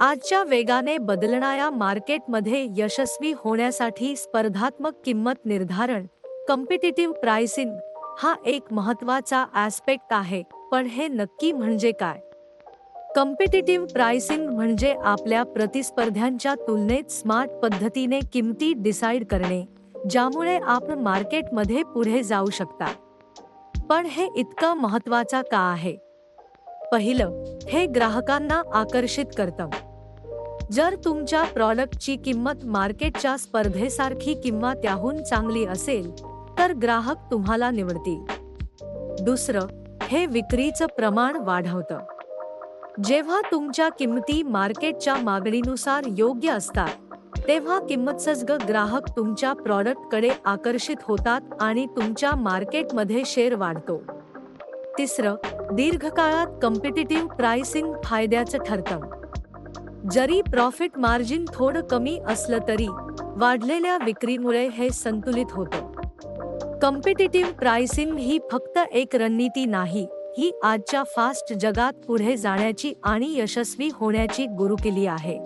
आजच्या वेगाने बदलणाऱ्या मार्केटमध्ये यशस्वी होण्यासाठी स्पर्धात्मक किंमत निर्धारण कम्पिटिटिव्ह प्राइसिंग हा एक महत्त्वाचा ॲस्पेक्ट आहे. पण हे नक्की म्हणजे काय? कम्पिटिटिव्ह प्राइसिंग म्हणजे आपल्या प्रतिस्पर्ध्यांच्या तुलनेत स्मार्ट पद्धतीने किमती डिसाईड करणे ज्यामुळे आपण मार्केटमध्ये पुढे जाऊ शकता. पण हे इतकं महत्त्वाचा का आहे? पहिलं हे ग्राहकांना आकर्षित करतं. जर तुमच्या प्रॉडक्टची किंमत मार्केटच्या स्पर्धेसारखी किंवा त्याहून चांगली असेल तर ग्राहक तुम्हाला निवडतील. दुसरं हे विक्रीचं प्रमाण वाढवतं. जेव्हा तुमच्या किंमती मार्केटच्या मागणीनुसार योग्य असतात तेव्हा किंमतसजग ग्राहक तुमच्या प्रॉडक्टकडे आकर्षित होतात आणि तुमच्या मार्केटमध्ये शेअर वाढतो. तिसरं दीर्घकाळात कॉम्पिटिटिव्ह प्राइसिंग फायद्याचं ठरतं. जरी प्रॉफिट मार्जिन थोडं कमी असलं तरी वाढलेल्या विक्रीमुळे हे संतुलित होतं. कॉम्पिटिटिव्ह प्राइसिंग ही फक्त एक रणनीती नाही ही आजच्या फास्ट जगात पुढे जाण्याची आणि यशस्वी होण्याची गुरुकिली आहे.